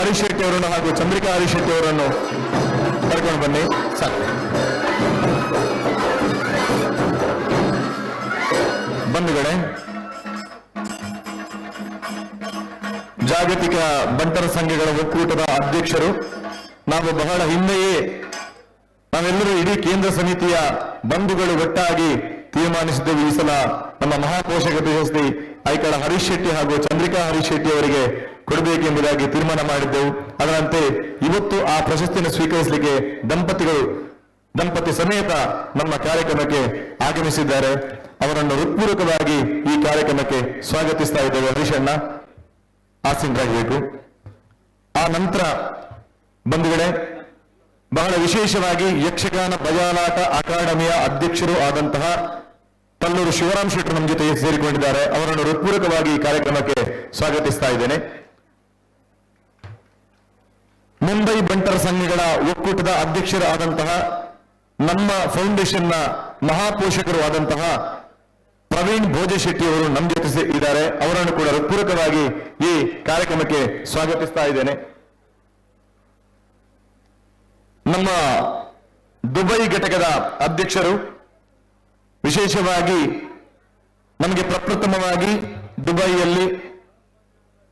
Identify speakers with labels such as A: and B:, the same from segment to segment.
A: ಹರೀಶ್ ಶೆಟ್ಟಿ ಅವರನ್ನು ಹಾಗೂ ಚಂದ್ರಿಕಾ ಹರೀಶ್ ಶೆಟ್ಟಿ ಅವರನ್ನು ಕರ್ಕೊಂಡು ಬನ್ನಿ. ಸರ್ ಬಂಧುಗಳೇ ಜಾಗತಿಕ ಬಂಟರ ಸಂಘಗಳ ಒಕ್ಕೂಟದ ಅಧ್ಯಕ್ಷರು, ನಾವು ಬಹಳ ಹಿಂದೆಯೇ ನಾವೆಲ್ಲರೂ ಇಡೀ ಕೇಂದ್ರ ಸಮಿತಿಯ ಬಂಧುಗಳು ಒಟ್ಟಾಗಿ ತೀರ್ಮಾನಿಸಿದ್ದೇವೆ ಈ ಸಲ. ನಮ್ಮ ಮಹಾಪೋಷಕ ಪ್ರಶಸ್ತಿ ಐಕಳ ಹರೀಶ್ ಶೆಟ್ಟಿ ಹಾಗೂ ಚಂದ್ರಿಕಾ ಹರೀಶ್ ಶೆಟ್ಟಿ ಅವರಿಗೆ ಕೊಡಬೇಕೆಂಬುದಾಗಿ ತೀರ್ಮಾನ ಮಾಡಿದ್ದೆವು. ಅದರಂತೆ ಇವತ್ತು ಆ ಪ್ರಶಸ್ತಿಯನ್ನು ಸ್ವೀಕರಿಸಲಿಕ್ಕೆ ದಂಪತಿಗಳು ದಂಪತಿ ಸಮೇತ ನಮ್ಮ ಕಾರ್ಯಕ್ರಮಕ್ಕೆ ಆಗಮಿಸಿದ್ದಾರೆ. ಅವರನ್ನು ಹೃತ್ಪೂರ್ವಕವಾಗಿ ಈ ಕಾರ್ಯಕ್ರಮಕ್ಕೆ ಸ್ವಾಗತಿಸ್ತಾ ಇದ್ದೇವೆ. ಹರೀಶಣ್ಣ ಆಸೀನರಾಗಬೇಕು ಆ ನಂತರ ಬಂಧುಗಳೇ, ಬಹಳ ವಿಶೇಷವಾಗಿ ಯಕ್ಷಗಾನ ಬಯಲಾಟ ಅಕಾಡೆಮಿಯ ಅಧ್ಯಕ್ಷರು ಆದಂತಹ ತಲ್ಲೂರು ಶಿವರಾಮ್ ಶೆಟ್ಟರ್ ನಮ್ಮ ಜೊತೆ ಸೇರಿಕೊಂಡಿದ್ದಾರೆ. ಅವರನ್ನು ಹೃತ್ಪೂರ್ವಕವಾಗಿ ಈ ಕಾರ್ಯಕ್ರಮಕ್ಕೆ ಸ್ವಾಗತಿಸ್ತಾ ಇದ್ದೇನೆ. ಮುಂಬೈ ಬಂಟರ ಸಂಘಗಳ ಒಕ್ಕೂಟದ ಅಧ್ಯಕ್ಷರು ಆದಂತಹ ನಮ್ಮ ಫೌಂಡೇಶನ್ನ ಮಹಾಪೋಷಕರು ಆದಂತಹ ಪ್ರವೀಣ್ ಭೋಜಶೆಟ್ಟಿ ಅವರು ನಮ್ಮ ಜೊತೆ ಇದ್ದಾರೆ. ಅವರನ್ನು ಕೂಡ ಹೃತ್ಪೂರ್ವಕವಾಗಿ ಈ ಕಾರ್ಯಕ್ರಮಕ್ಕೆ ಸ್ವಾಗತಿಸ್ತಾ ಇದ್ದೇನೆ. ನಮ್ಮ ದುಬೈ ಘಟಕದ ಅಧ್ಯಕ್ಷರು, ವಿಶೇಷವಾಗಿ ನಮಗೆ ಪ್ರಪ್ರಥಮವಾಗಿ ದುಬೈಯಲ್ಲಿ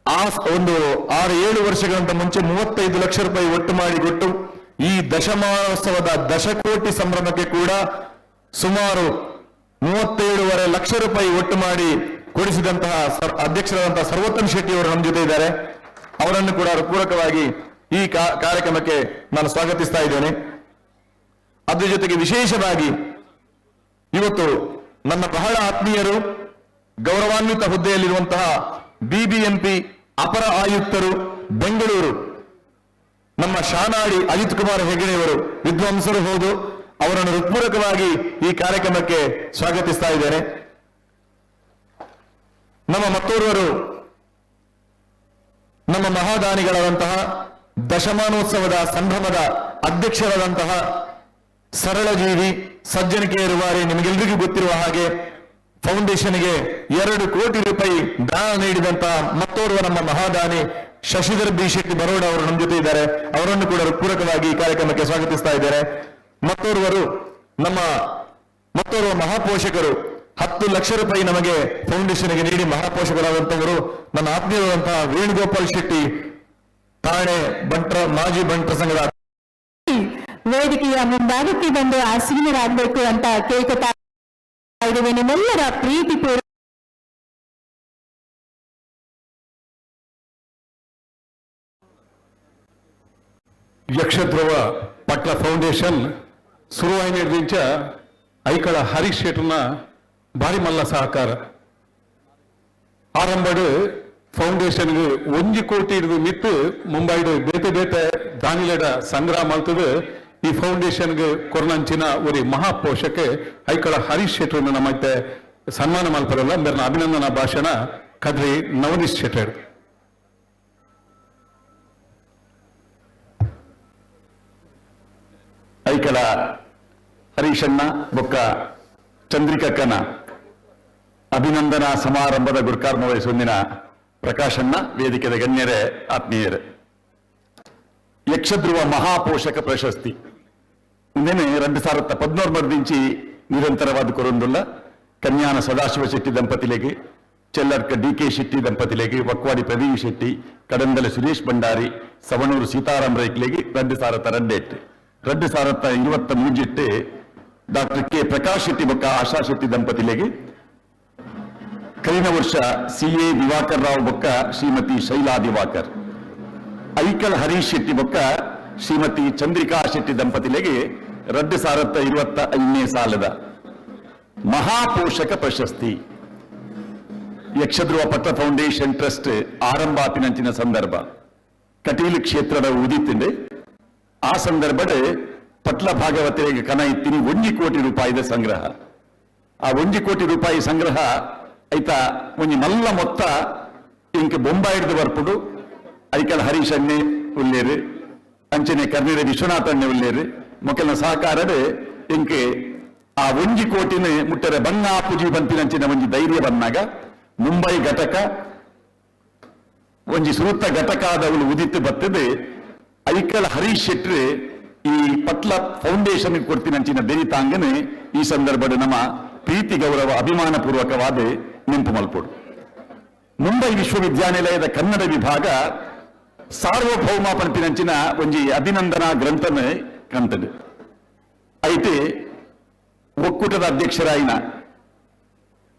A: ಆ ಒಂದು ಆರು ಏಳು ವರ್ಷಗಳಂತ ಮುಂಚೆ ಮೂವತ್ತೈದು ಲಕ್ಷ ರೂಪಾಯಿ ಒಟ್ಟು ಮಾಡಿ ಕೊಟ್ಟು ಈ ದಶಮಾನೋತ್ಸವದ ದಶಕೋಟಿ ಸಂಭ್ರಮಕ್ಕೆ ಕೂಡ ಸುಮಾರು ಮೂವತ್ತೇಳುವರೆ ಲಕ್ಷ ರೂಪಾಯಿ ಒಟ್ಟು ಮಾಡಿ ಕೊಡಿಸಿದಂತಹ ಅಧ್ಯಕ್ಷರಾದಂತಹ ಸರ್ವೋತ್ತಮ್ ಶೆಟ್ಟಿ ಅವರು ನಮ್ಮ ಜೊತೆ ಇದ್ದಾರೆ. ಅವರನ್ನು ಕೂಡ ಪೂರಕವಾಗಿ ಈ ಕಾರ್ಯಕ್ರಮಕ್ಕೆ ನಾನು ಸ್ವಾಗತಿಸ್ತಾ ಇದ್ದೇನೆ. ಅದ್ರ ಜೊತೆಗೆ ವಿಶೇಷವಾಗಿ ಇವತ್ತು ನನ್ನ ಬಹಳ ಆತ್ಮೀಯರು ಗೌರವಾನ್ವಿತ ಹುದ್ದೆಯಲ್ಲಿರುವಂತಹ ಬಿಬಿಎಂಪಿ ಅಪರ ಆಯುಕ್ತರು, ಬೆಂಗಳೂರು. ನಮ್ಮ ಶಾನಾಡಿ ಅಜಿತ್ ಕುಮಾರ್ ಹೆಗಡೆಯವರು ವಿದ್ವಾಂಸರು ಹೌದು, ಅವರನ್ನು ಹೃತ್ಪೂರ್ವಕವಾಗಿ ಈ ಕಾರ್ಯಕ್ರಮಕ್ಕೆ ಸ್ವಾಗತಿಸ್ತಾ ಇದ್ದೇನೆ. ನಮ್ಮ ಮತ್ತೋರ್ವರು, ನಮ್ಮ ಮಹಾದಾನಿಗಳಾದಂತಹ ದಶಮಾನೋತ್ಸವದ ಸಂಭ್ರಮದ ಅಧ್ಯಕ್ಷರಾದಂತಹ ಸರಳ ಜೀವಿ ಸಜ್ಜನಿಕೆ ಇರುವ ನಿಮಗೆಲ್ಲರಿಗೂ ಗೊತ್ತಿರುವ ಹಾಗೆ ಫೌಂಡೇಶನ್ಗೆ ಎರಡು ಕೋಟಿ ರೂಪಾಯಿ ದಾನ ನೀಡಿದಂತಹ ಮತ್ತೋರ್ವ ನಮ್ಮ ಮಹಾದಾನಿ ಶಶಿಧರ್ ಬಿ ಶೆಟ್ಟಿ ಬರೋಡ ಅವರು ನಮ್ಮ ಜೊತೆ ಇದ್ದಾರೆ. ಅವರನ್ನು ಕೂಡ ಪೂರಕವಾಗಿ ಈ ಕಾರ್ಯಕ್ರಮಕ್ಕೆ ಸ್ವಾಗತಿಸ್ತಾ ಇದ್ದಾರೆ. ಮತ್ತೋರ್ವರು ನಮ್ಮ ಮತ್ತೋರ್ವ ಮಹಾಪೋಷಕರು ಹತ್ತು ಲಕ್ಷ ರೂಪಾಯಿ ನಮಗೆ ಫೌಂಡೇಶನ್ಗೆ ನೀಡಿ ಮಹಾಪೋಷಕರಾದಂತವರು ನನ್ನ ಆತ್ಮೀಯರಾದಂತಹ ವೇಣುಗೋಪಾಲ್ ಶೆಟ್ಟಿ ಠಾಣೆ ಬಂಟ್ರ, ಮಾಜಿ ಬಂಟ್ರ ಸಂಘದ
B: ವೇದಿಕೆಯ ಮುಂಭಾಗಕ್ಕೆ ಬಂದು ಆಸೀನರಾಗಬೇಕು ಅಂತ ಕೇಳ್ಕೊತಾ ಇದ್ದೇವೆ ನಿಮ್ಮೆಲ್ಲರ ಪ್ರೀತಿ ಪೂರ್ವ
C: ಯಕ್ಷಧ್ರುವ ಪಟ್ಲ ಫೌಂಡೇಶನ್ ಸುರುವಾಯಿನಿಂಚ ಐಕಳ ಹರೀಶ್ ಶೆಟ್ರನ ಭಾರಿ ಮಲ್ಲ ಸಹಕಾರ. ಆರಂಭಡು ಫೌಂಡೇಶನ್ಗೆ ಒಂಜಿ ಕೋಟಿ ಇರುದು ಮಿತ್ತು ಮುಂಬೈಡು ಬೇತೆ ಬೇತೆ ದಾನಿಲೆಡ ಸಂಗ್ರಹ ಮಲ್ತದು ಈ ಫೌಂಡೇಶನ್ಗೆ ಕೊರ್ನಂಚಿನ ಒರಿ ಮಹಾಪೋಷಕ ಐಕಳ ಹರೀಶ್ ಶೆಟ್ರನ್ನ ನಮ್ಮತ್ತೆ ಸನ್ಮಾನ ಮಲ್ಪರಲ್ಲ ಮೇರ್ನ ಅಭಿನಂದನಾ ಭಾಷಣ ಕದ್ರಿ ನವನೀಶ್ ಶೆಟ್ಟರ್
D: ಐಕಲ ಹರೀಶಣ್ಣ, ಬೊಕ್ಕ ಚಂದ್ರಿಕಕ್ಕನ ಅಭಿನಂದನಾ ಸಮಾರಂಭದ ಗುರುಕಾರ್ಮ ವಹಿಸೊಂದಿನ ಪ್ರಕಾಶಣ್ಣ, ವೇದಿಕೆದ ಗಣ್ಯರೇ, ಆತ್ಮೀಯರೇ. ಯಕ್ಷಧ್ರುವ ಮಹಾಪೋಷಕ ಪ್ರಶಸ್ತಿ. నిన్ననే రెండు సార్లు పద్నూరు మంది నుంచి ಕೊರೊಂದುಲ್ಲ ಕನ್ಯಾನ ಸದಾಶಿವ ಶೆಟ್ಟಿ ದಂಪತಿಲೆಗೆ ಚೆಲ್ಲರ್ಕ చెల్లర్క ಡಿಕೆ ಶೆಟ್ಟಿ ದಂಪತಿಲೆಗೆ ಒಕ್ವಾಡಿ ಪ್ರವೀಣ್ ಶೆಟ್ಟಿ, ಕಡಂದಲ ಸುರೇಶ್ ಭಂಡಾರಿ, ಸವಣೂರು ಸೀತಾರಾಮ್ ರೈಕ್ಲೆಗೆ ರಡ್ಡು ಸಾರತ ರಡ್ಡೆಟ್ ರಡ್ಡು ಸಾರತ ಇರುವತ್ತ ಮೂಜೆಟ್ಟು ಡಾಕ್ಟರ್ ಕೆ ಪ್ರಕಾಶ್ ಶೆಟ್ಟಿ ಬೊಕ್ಕ ಆಶಾ ಶೆಟ್ಟಿ ದಂಪತಿಲೆಗೆ ಕಲಿನ ವರ್ಷ ಸಿ ಎ ದಿವಾಕರ್ ರಾವ್ ಬೊಕ್ಕ ಶ್ರೀಮತಿ ಶೈಲಾ ದಿವಾಕರ್. ಐಕಲ್ ಹರೀಶ್ ಶೆಟ್ಟಿ ಬೊಕ್ಕ ಶ್ರೀಮತಿ ಚಂದ್ರಿಕಾ ಶೆಟ್ಟಿ ದಂಪತಿಗಳಿಗೆ ರಡ್ಡು ಸಾವಿರದ ಇರುವತ್ತ ಐದನೇ ಸಾಲದ ಮಹಾಪೋಷಕ ಪ್ರಶಸ್ತಿ. ಯಕ್ಷಧ್ರುವ ಪಟ್ಟ ಫೌಂಡೇಶನ್ ಟ್ರಸ್ಟ್ ಆರಂಭಾಪಿನಂಚಿನ ಸಂದರ್ಭ. ಕಟೀಲು ಕ್ಷೇತ್ರದ ಉದಿತಿಂಡೆ ಆ ಸಂದರ್ಭದ ಪಟ್ಲ ಭಾಗವತರಿಗೆ ಕನ ಇತ್ತಿನಿ ಒಂಜಿ ಕೋಟಿ ರೂಪಾಯಿದ ಸಂಗ್ರಹ. ಆ ಒಂಜಿ ಕೋಟಿ ರೂಪಾಯಿ ಸಂಗ್ರಹ ಐತ ಒಂಜಿ ಮಲ್ಲ ಮೊತ್ತ ಇಂಕ ಬೊಂಬಾಯಿಡ್ದು ಬರ್ಪುಡು. ಐಕಲ್ ಹರೀಶ್ ಅಣ್ಣೆ ಉಲ್ಲೇರು. ಅಂಚನೆ ಕರ್ನೀರ ವಿಶ್ವನಾಥ್ ಅಣ್ಣೆ ಮೊಕ್ಕಲ ಸಹಕಾರದ ಇಂಕೆ ಆ ಒಂಜಿ ಕೋಟಿನ ಮುಟ್ಟರೆ ಬಣ್ಣ ಪುಜಿ ಬಂತಿನಂಚಿನ ಒಂಜಿ ಧೈರ್ಯ ಬಂದಾಗ ಮುಂಬೈ ಘಟಕ, ಒಂಜಿ ಸುರುತ್ತ ಘಟಕಾದವಳು ಉದಿತ್ತು ಬರ್ತದೆ. ಐಕಳ ಹರೀಶ್ ಶೆಟ್ಟಿ ಈ ಪಟ್ಲ ಫೌಂಡೇಶನ್ ಕೊಡ್ತೀನಂಚಿನ ಬೆರಿತಾಂಗನೆ ಈ ಸಂದರ್ಭದ ನಮ್ಮ ಪ್ರೀತಿ ಗೌರವ ಅಭಿಮಾನ ಪೂರ್ವಕವಾದ ನೆಂಪು ಮಲ್ಪೋಡು. ಮುಂಬೈ ವಿಶ್ವವಿದ್ಯಾನಿಲಯದ ಕನ್ನಡ ವಿಭಾಗ ಸಾರ್ವಭೌಮ ಪಂಪಿನಂಚಿನ ಒಂಜಿ ಅಭಿನಂದನಾ ಗ್ರಂಥನ ಕಂತದು ಐತೆ ಒಕ್ಕೂಟದ ಅಧ್ಯಕ್ಷರಾಯಿನ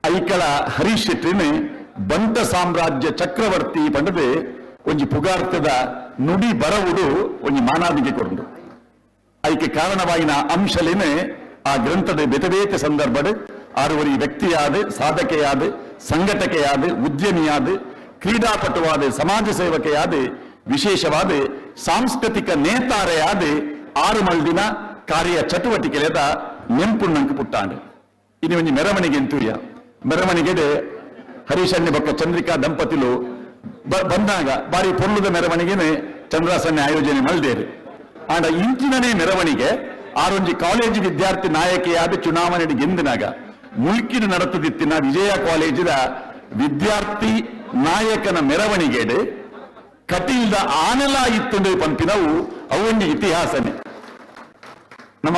D: ಐಕಳ ಹರೀಶ್ ಶೆಟ್ಟಿನ ಬಂಟ ಸಾಮ್ರಾಜ್ಯ ಚಕ್ರವರ್ತಿ ಪಂಡದೆ ಒಂಜಿ ಪುಗಾರ್ತದ ನುಡಿ ಬರವುಡು ಒಂಜಿ ಮಾನಾದಿಗೆ ಕೊರಂಡು ಐಕೆ ಕಾರಣವಾಯಿನ ಅಂಶಲೇನೆ ಆ ಗ್ರಂಥದ ಬೆತಬೇತ ಸಂದರ್ಭದ ಆರುವರಿ ವ್ಯಕ್ತಿಯಾದ, ಸಾಧಕೆಯಾದ, ಸಂಘಟಕೆಯಾದ, ಉದ್ಯಮಿಯಾದ, ಕ್ರೀಡಾಪಟುವಾದ, ಸಮಾಜ ಸೇವಕೆಯಾದ ವಿಶೇಷವಾದ ಸಾಂಸ್ಕೃತಿಕ ನೇತಾರೆಯಾದ ಆರು ಮಲ್ದಿನ ಕಾರ್ಯ ಚಟುವಟಿಕೆಲೆದ ನೆಂಪುಣ್ಣಂಕು ಪುಟ್ಟಾಂಡು. ಇನ್ನು ಒಂಜಿ ಮೆರವಣಿಗೆ ಎಂತೂಯ ಮೆರವಣಿಗೆಡೆ ಹರೀಶಣ್ಯ ಬೊಕ್ಕ ಚಂದ್ರಿಕಾ ದಂಪತಿಲು ಬಂದಾಗ ಬಾರಿ ಪೊಲ್ಲುದ ಮೆರವಣಿಗೆನೆ ಚಂದ್ರಾಸನ್ನೆ ಆಯೋಜನೆ ಮಲ್ದೇರು. ಆಂಡ ಇಂಚಿನನೇ ಮೆರವಣಿಗೆ ಆರೊಂಜಿ ಕಾಲೇಜು ವಿದ್ಯಾರ್ಥಿ ನಾಯಕಿಯಾದ ಚುನಾವಣೆಗೆ ಗೆಂದಿನಾಗ ಮುಲ್ಕಿನ ನಡತದಿತ್ತಿನ ವಿಜಯ ಕಾಲೇಜಿನ ವಿದ್ಯಾರ್ಥಿ ನಾಯಕನ ಮೆರವಣಿಗೆಡೆ ಕಟೀಲ್ದ ಆನೆಲ ಇತ್ತುಂಡು ಪಂಪಿನವು ಅವೊಂದು ಇತಿಹಾಸನೇ. ನಮ್ಮ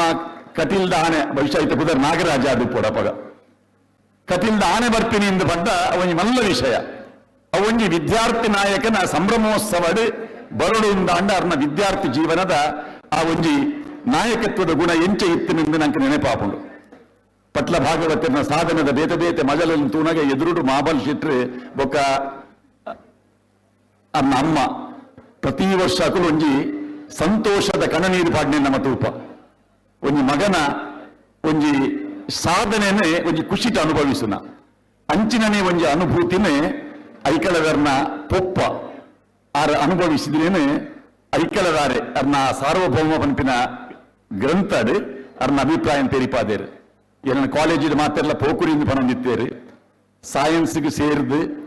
D: ಕಟೀಲ್ದ ಆನೆ ಭವಿಷ್ಯ ಇತ್ತು ಕುದರ್ ನಾಗರಾಜ ಅದು ಪೂರ ಪಗ. ಕಟೀಲ್ದ ಆನೆ ಬರ್ತೀನಿ ಎಂದು ಬಂದ ಅವನಿ ಮಲ್ಲ ವಿಷಯ. ಅವೊಂಜಿ ವಿದ್ಯಾರ್ಥಿ ನಾಯಕನ ಸಂಭ್ರಮೋತ್ಸವದ ಬರಡು ಅಂಡ ವಿದ್ಯಾರ್ಥಿ ಜೀವನದ ಆ ಒಂಜಿ ನಾಯಕತ್ವದ ಗುಣ ಎಂಚೆ ಇತ್ತಿನೆಂದು ನಂಗೆ ನೆನಪಾಪುಂಡು. ಪಟ್ಲ ಭಾಗವತನ ಸಾಧನದ ಬೇತೆ ಬೇತೆ ಮಜಲನ್ನು ತೂನಗ ಎದುರುಡು ಮಾಬಲ್ ಶಿಟ್ರೆ ಬೊಕ್ಕ ಅನ್ನ ಅಮ್ಮ, ಪ್ರತಿ ವರ್ಷ ಒಂಜಿ ಸಂತೋಷದ ಕಣನೀರು ಪಾಡ್ನೆ ನಮ್ಮ ತೂಪ. ಒಂಜಿ ಮಗನ ಒಂಜಿ ಸಾಧನೆನೆ ಒಂಜಿ ಖುಷಿಟ ಅನುಭವಿಸುನ. ಅಂಚಿನನೇ ಒಂಜಿ ಅನುಭೂತಿನೇ ಐಕಳವರ್ನ ಪೊಪ್ಪ ಆರ ಅನುಭವಿಸಿದ್ರೇನೆ ಐಕಳದಾರೆ ಅರ್ನ ಸಾರ್ವಭೌಮ ಪಂಪಿನ ಗ್ರಂಥಡ್ ಅರ್ನ ಅಭಿಪ್ರಾಯ ತೆರಿಪಾದೇರು. ಏನನ್ನ ಕಾಲೇಜಿದ ಮಾತೆಲ್ಲ ಪೋಕುರಿಂದ ಪನೊಂದಿತ್ತೇರು. ಸೈನ್ಸ್ಗೆ ಸೇರಿದು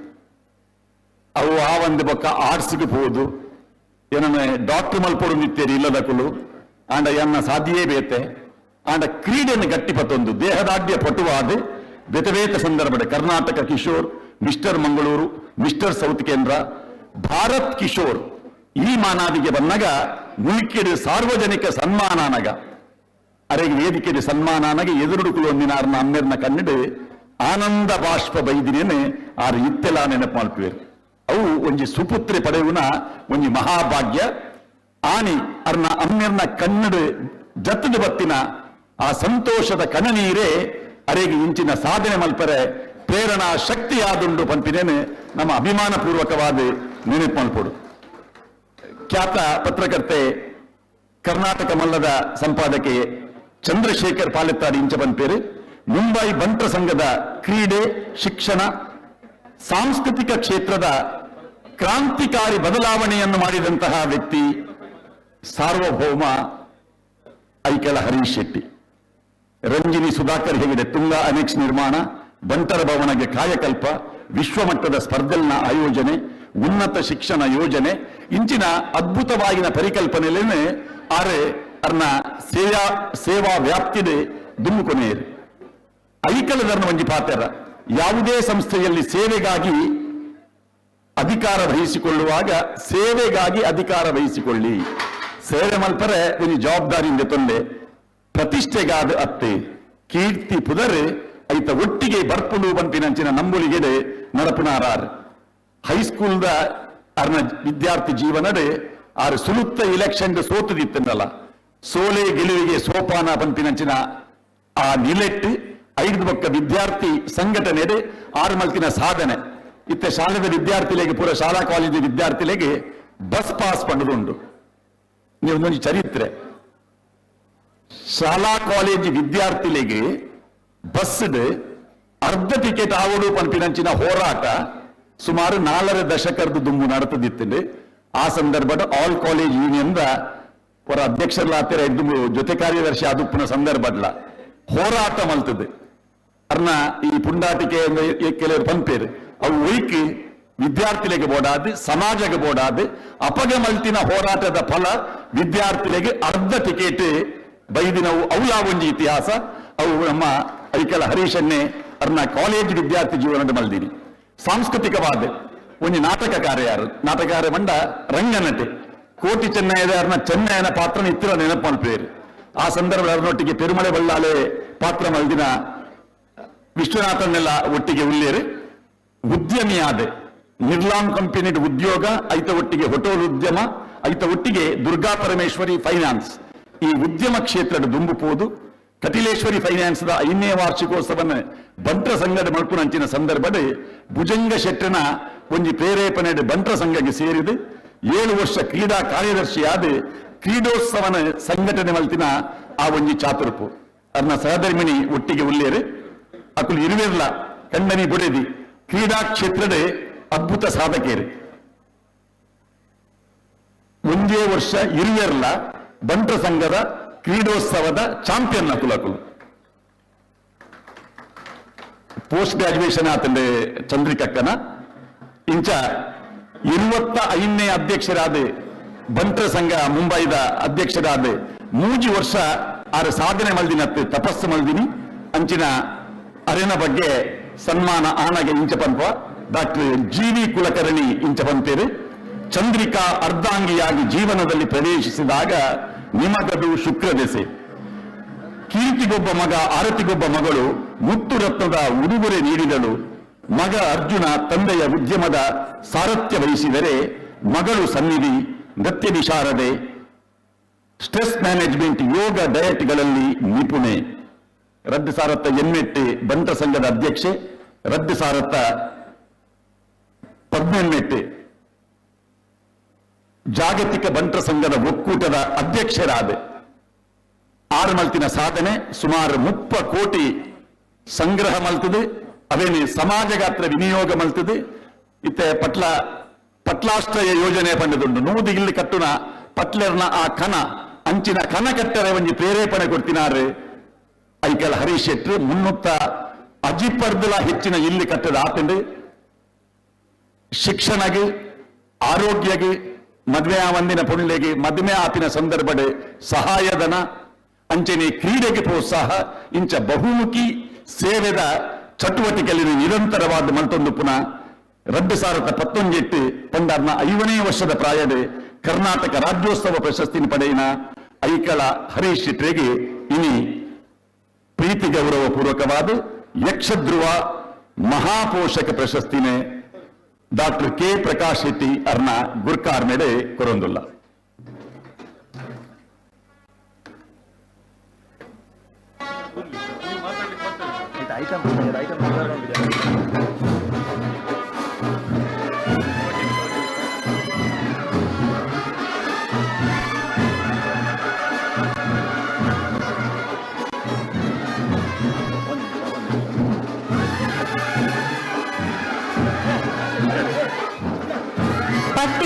D: ಅವು ಆ ಒಂದು ಬೊಕ್ಕ ಆರ್ಟ್ಸ್ಗೆ ಹೋದು. ಏನನ್ನ ಡಾಕ್ಟರ್ ಮಲ್ಪೊಡು ನಿತ್ತೇರಿ ಇಲ್ಲದಕ್ಕಲು ಆಂಡ ಎನ್ನ ಸಾಧ್ಯೇ ಬೇತೆ. ಆಂಡ ಕ್ರೀಡೆಯನ್ನು ಗಟ್ಟಿಪತ್ತೊಂದು ದೇಹದಾಢ್ಯ ಪಟುವಾದ. ಬೆತಬೇತ ಸಂದರ್ಭ Karnataka Kishore, mister Mangaluru, mister south ಕೇಂದ್ರ, ಭಾರತ್ ಕಿಶೋರ್. ಈ ಮಾನಾದಿಗೆ ಬಂದಾಗ ಮುಲ್ಕಿಡ ಸಾರ್ವಜನಿಕ ಸನ್ಮಾನಾನಗ ಅರೆಗೆ ವೇದಿಕೆಗೆ ಸನ್ಮಾನಾನಗ ಎದುರುಡುಕುಲು ಒಂದಿನ ಅರ್ನ ಕನ್ನಡ ಆನಂದ ಬಾಷ್ಪ ಬೈದಿನೇನೆ ಆರು ಇತ್ತೆಲ್ಲ ನೆನಪು ಮಲ್ಪುವೇರು ಅವು ಒಂಜಿ ಸುಪುತ್ರಿ ಪಡೆಯುವನ ಒಂಜಿ ಮಹಾಭಾಗ್ಯ. ಆನಿ ಅರ್ನ ಅಮ್ಮೆರ್ನ ಕನ್ನಡ ಜತ್ತದ ಬತ್ತಿನ ಆ ಸಂತೋಷದ ಕಣನೀರೇ ಅರೆಗೆ ಇಂಚಿನ ಸಾಧನೆ ಮಲ್ಪರೆ ಪ್ರೇರಣಾ ಶಕ್ತಿಯಾದುಂಡು ಪಂಪಿನೇನೆ ನಮ್ಮ ಅಭಿಮಾನ ಪೂರ್ವಕವಾದ ನೆನಪು ಮಲ್ಪಡು ಖ್ಯಾತ ಪತ್ರಕರ್ತೆ, ಕರ್ನಾಟಕ ಮಲ್ಲದ ಸಂಪಾದಕಿ ಚಂದ್ರಶೇಖರ್ ಪಾಲೆತ್ತಾಡಿ ಇಂಚ ಬಂಪೇರು ಮುಂಬೈ ಬಂತ್ರ ಸಂಘದ ಕ್ರೀಡೆ, ಶಿಕ್ಷಣ, ಸಾಂಸ್ಕೃತಿಕ ಕ್ಷೇತ್ರದ ಕ್ರಾಂತಿಕಾರಿ ಬದಲಾವಣೆಯನ್ನು ಮಾಡಿದಂತಹ ವ್ಯಕ್ತಿ ಸಾರ್ವಭೌಮ ಐಕಳ ಹರೀಶ್ ಶೆಟ್ಟಿ. ರಂಜಿನಿ ಸುಧಾಕರ್ ಹೇಗಿದೆ, ತುಂಗಾ ಅನೆಕ್ಸ್ ನಿರ್ಮಾಣ, ಬಂಟರ ಭವನಗೆ ಕಾಯಕಲ್ಪ, ವಿಶ್ವಮಟ್ಟದ ಸ್ಪರ್ಧೆಲ್ನ ಆಯೋಜನೆ, ಉನ್ನತ ಶಿಕ್ಷಣ ಯೋಜನೆ, ಇಂಚಿನ ಅದ್ಭುತವಾಗಿನ ಪರಿಕಲ್ಪನೆಯಲ್ಲೇನೆ ಆರೆ ಅರ್ನ ಸೇವಾ ಸೇವಾ ವ್ಯಾಪ್ತಿದೆ ದುಮ್ಮುಕೊನೆಯರು ಐಕಲದರ್ನ ಒಂಜಿ ಪಾತ್ರ ಯಾವುದೇ ಸಂಸ್ಥೆಯಲ್ಲಿ ಸೇವೆಗಾಗಿ ಅಧಿಕಾರ ವಹಿಸಿಕೊಳ್ಳುವಾಗ ಸೇವೆಗಾಗಿ ಅಧಿಕಾರ ವಹಿಸಿಕೊಳ್ಳಿ. ಸೇವೆ ಮಲ್ಪರೆ ಒಂದು ಜವಾಬ್ದಾರಿಯಿಂದ ತೊಂದೆ. ಪ್ರತಿಷ್ಠೆಗಾದ ಅತ್ತೆ. ಕೀರ್ತಿ ಪುದರೆ, ಐತ ಒಟ್ಟಿಗೆ ಬರ್ಪುಡು ಬಂಪಿನಂಚಿನ ನಂಬುಲಿಗೆಡೆ ನರಪುನಾರಾರ್. ಹೈಸ್ಕೂಲ್ದ ಅರ್ನ ವಿದ್ಯಾರ್ಥಿ ಜೀವನಡೆ ಆರು ಸುಲುತ್ತ ಇಲೆಕ್ಷನ್ ಸೋತದಿತ್ತನಲ್ಲ. ಸೋಲೆ ಗೆಲುವಿಗೆ ಸೋಪಾನ ಬಂಪಿನಂಚಿನ ಆ ನಿಲೆಟ್ಟು, ಐದು ಪಕ್ಕ ವಿದ್ಯಾರ್ಥಿ ಸಂಘಟನೆಡೆ ಆರು ಮಲ್ತಿನ ಸಾಧನೆ. ಇತ್ತ ಶಾಲೆದ ವಿದ್ಯಾರ್ಥಿಗಳಿಗೆ ಪೂರ ಶಾಲಾ ಕಾಲೇಜು ವಿದ್ಯಾರ್ಥಿಗಳಿಗೆ ಬಸ್ ಪಾಸ್ ಪಡೆದುಂಡು ನೀವು ಒಂದೊಂದು ಚರಿತ್ರೆ. ಶಾಲಾ ಕಾಲೇಜು ವಿದ್ಯಾರ್ಥಿಗಳಿಗೆ ಬಸ್ ಅರ್ಧ ಟಿಕೆಟ್ ಆವಡು ಪಂಪಿನಂಚಿನ ಹೋರಾಟ ಸುಮಾರು ನಾಲ್ಕರ ದಶಕದ ದುಂಬು ನಡೆತದಿತ್ತು ಆ ಸಂದರ್ಭದ ಆಲ್ ಕಾಲೇಜ್ ಯೂನಿಯನ್ ಅವರ ಅಧ್ಯಕ್ಷರ ಹತ್ತಿರ ಇದ್ದು ಜೊತೆ ಕಾರ್ಯದರ್ಶಿ ಅದುಪ್ಪಿನ ಸಂದರ್ಭಡ್ಲ ಹೋರಾಟ ಮಲ್ತದೆ. ಅರ್ನ ಈ ಪುಂಡಾಟಿಕೆ ಕೆಲವರು ಪಂಪೇರು ಅವು ಒಯ್ಕಿ ವಿದ್ಯಾರ್ಥಿಗಳಿಗೆ ಓಡಾದಿ ಸಮಾಜಕ್ಕೆ ಓಡಾದಿ ಅಪಗಮಲ್ತಿನ ಹೋರಾಟದ ಫಲ ವಿದ್ಯಾರ್ಥಿಗಳಿಗೆ ಅರ್ಧ ಟಿಕೆಟ್ ಬೈದಿನವು. ಅವು ಯಾವೊಂಜಿ ಇತಿಹಾಸ? ಅವು ನಮ್ಮ ಐಕಲ ಹರೀಶನ್ನೇ ಅರ್ನ ಕಾಲೇಜ್ ವಿದ್ಯಾರ್ಥಿ ಜೀವನದ ಮಲ್ದಿನಿ. ಸಾಂಸ್ಕೃತಿಕವಾದ ಒಂಜಿ ನಾಟಕಕಾರ ಯಾರು? ನಾಟಕಕಾರ ಬಂಡ ರಂಗನಟೆ. ಕೋಟಿ ಚೆನ್ನೈದ ಅರ್ನ ಚೆನ್ನೈನ ಪಾತ್ರ ಇತ್ತಿರ ನೆನಪಲ್ಪೇರು ಪೇರು ಆ ಸಂದರ್ಭ ಒಟ್ಟಿಗೆ ಪೆರುಮಳೆ ಬಳ್ಳಾಲೆ ಪಾತ್ರ ಮಲ್ದಿನ ವಿಶ್ವನಾಥನ್ನೆಲ್ಲ ಒಟ್ಟಿಗೆ ಉಳ್ಳೇರು ಉದ್ಯಮಿಯಾದ. ನಿರ್ಲಾನ್ ಕಂಪನಿಡ್ ಉದ್ಯೋಗ, ಐತ ಒಟ್ಟಿಗೆ ಹೋಟೋಲ್ ಉದ್ಯಮ, ಐತ ಒಟ್ಟಿಗೆ ದುರ್ಗಾ ಪರಮೇಶ್ವರಿ ಫೈನಾನ್ಸ್. ಈ ಉದ್ಯಮ ಕ್ಷೇತ್ರದ ದುಂಬುಪೋದು ಕಟಿಲೇಶ್ವರಿ ಫೈನಾನ್ಸ್ ದ ಐದನೇ ವಾರ್ಷಿಕೋತ್ಸವನ ಬಂಟ್ರ ಸಂಘದ ಮಲ್ಪುನಂಚಿನ ಸಂದರ್ಭದ ಭುಜಂಗ ಶೆಟ್ಟನ ಒಂಜಿ ಪ್ರೇರೇಪಣೆ ಬಂತ್ರ ಸಂಘಕ್ಕೆ ಸೇರಿದು. ಏಳು ವರ್ಷ ಕ್ರೀಡಾ ಕಾರ್ಯದರ್ಶಿಯಾದ ಕ್ರೀಡೋತ್ಸವನ ಸಂಘಟನೆ ಮಲ್ತಿನ ಆ ಒಂಜಿ ಚಾತುರ್ಪು. ಅದನ್ನ ಸಹಧರ್ಮಿಣಿ ಒಟ್ಟಿಗೆ ಉಲ್ಲೇರೆ. ಅಕುಲು ಇರುವಿರ್ಲ ಕಂಡನಿ ಬುಡೆದಿ. ಕ್ರೀಡಾ ಕ್ಷೇತ್ರದ ಅದ್ಭುತ ಸಾಧಕಿಯರು ಒಂದೇ ವರ್ಷ ಹಿರಿಯರ್ಲ ಬಂಟ ಸಂಘದ ಕ್ರೀಡೋತ್ಸವದ ಚಾಂಪಿಯನ್ ಅಕುಲಕುಲು ಪೋಸ್ಟ್ ಗ್ರಾಜುಯೇಷನ್ ಆತಂಡೆ ಚಂದ್ರಿಕಕ್ಕನ. ಇಂಚ ಇರುವತ್ತ ಐದನೇ ಅಧ್ಯಕ್ಷರಾದ ಬಂಟ ಸಂಘ ಮುಂಬೈದ ಅಧ್ಯಕ್ಷರಾದ ಮೂಜಿ ವರ್ಷ ಆರ ಸಾಧನೆ ಮಲ್ದಿನ ತಪಸ್ಸು ಮಲ್ದಿನಿ. ಅಂಚಿನ ಅರೆನ ಬಗ್ಗೆ ಸನ್ಮಾನ ಆನಗೆ ಇಂಚ ಡಾಕ್ಟರ್ ಜಿ ವಿ ಕುಲಕರ್ಣಿ ಇಂಚ ಚಂದ್ರಿಕಾ ಅರ್ಧಾಂಗಿಯಾಗಿ ಜೀವನದಲ್ಲಿ ಪ್ರವೇಶಿಸಿದಾಗ ನಿಮಗದು ಶುಕ್ರ ದೆಸೆ ಕೀರ್ತಿಗೊಬ್ಬ ಮಗ, ಆರತಿಗೊಬ್ಬ ಮಗಳು ಮುತ್ತು ರತ್ನದ ಉಡುಗೊರೆ ನೀಡಿದಳು. ಮಗ ಅರ್ಜುನ ತಂದೆಯ ಉದ್ಯಮದ ಸಾರಥ್ಯ ವಹಿಸಿದರೆ ಮಗಳು ಸನ್ನಿಧಿ ನೃತ್ಯ ವಿಶಾರದೆ. ಸ್ಟ್ರೆಸ್ ಮ್ಯಾನೇಜ್ಮೆಂಟ್ ಯೋಗ ಡಯಟ್ಗಳಲ್ಲಿ ನಿಪುಣೆ. ರದ್ದು ಸಾರತ್ತ ಎಮ್ಮೆಟ್ಟಿ ಬಂಟ ಸಂಘದ ಅಧ್ಯಕ್ಷೆ, ರದ್ದು ಸಾರತ್ತ ಪದ್ಮೆಮ್ಮೆಟ್ಟಿ ಜಾಗತಿಕ ಬಂಟ ಸಂಘದ ಒಕ್ಕೂಟದ ಅಧ್ಯಕ್ಷರಾದ. ಆರು ಮಲ್ತಿನ ಸಾಧನೆ, ಸುಮಾರು ಮುಪ್ಪ ಕೋಟಿ ಸಂಗ್ರಹ ಮಲ್ತದೆ, ಅವೇನೆ ಸಮಾಜಗಾತ್ರ ವಿನಿಯೋಗ ಮಲ್ತದೆ. ಇತ್ತೆ ಪಟ್ಲ, ಪಟ್ಲಾಶ್ರಯ ಯೋಜನೆ ಪಂಡದುಂಡು ನೂದು ಇಲ್ಲಿ ಕಟ್ಟುನ ಪಟ್ಲರ್ನ ಆ ಕನ, ಅಂಚಿನ ಕನ ಕಟ್ಟರೆ ಒಂಜಿ ಪ್ರೇರೇಪಣೆ ಕೊಡ್ತಿನಾರು. ಐಕಲ್ ಹರೀಶ್ ಶೆಟ್ಟಿ ಮುನ್ನೂತ್ತ ಅಜಿಪರ್ದಲ ಹೆಚ್ಚಿನ ಇಲ್ಲಿ ಕಟ್ಟದ ಆತಂಡು. ಶಿಕ್ಷಣಗೆ, ಆರೋಗ್ಯಗೆ, ಮದುವೆ ಆವಂದಿನ ಪುಣ್ಯಗೆ ಮದುವೆ ಆತಿನ ಸಂದರ್ಭದ ಸಹಾಯಧನ, ಅಂಚನೆ ಕ್ರೀಡೆಗೆ ಪ್ರೋತ್ಸಾಹ, ಇಂಚ ಬಹುಮುಖಿ ಸೇವೆದ ಚಟುವಟಿಕೆಯಲ್ಲಿ ನಿರಂತರವಾದ ಮಲ್ತೊಂದು ಪುನಃ ರದ್ದು ಸಾವಿರದ ಪತ್ತೊಂಜೆಟ್ಟು ಪಂಡರ್ನ ಐವನೇ ವರ್ಷದ ಪ್ರಾಯದ ಕರ್ನಾಟಕ ರಾಜ್ಯೋತ್ಸವ ಪ್ರಶಸ್ತಿನ ಪಡೆಯಿನ ಐಕಳ ಹರೀಶ್ ಶೆಟ್ಟರಿಗೆ ಇನಿ ಪ್ರೀತಿ ಗೌರವ ಪೂರ್ವಕವಾದ ಯಕ್ಷಧ್ರುವ ಮಹಾಪೋಷಕ ಪ್ರಶಸ್ತಿನೇ ಡಾಕ್ಟರ್ ಕೆ ಪ್ರಕಾಶ್ ಶೆಟ್ಟಿ ಅರ್ನ ಗುರ್ಕಾರ್ ಮೇಲೆ ಕೊರೊಂದುಲ್ಲ.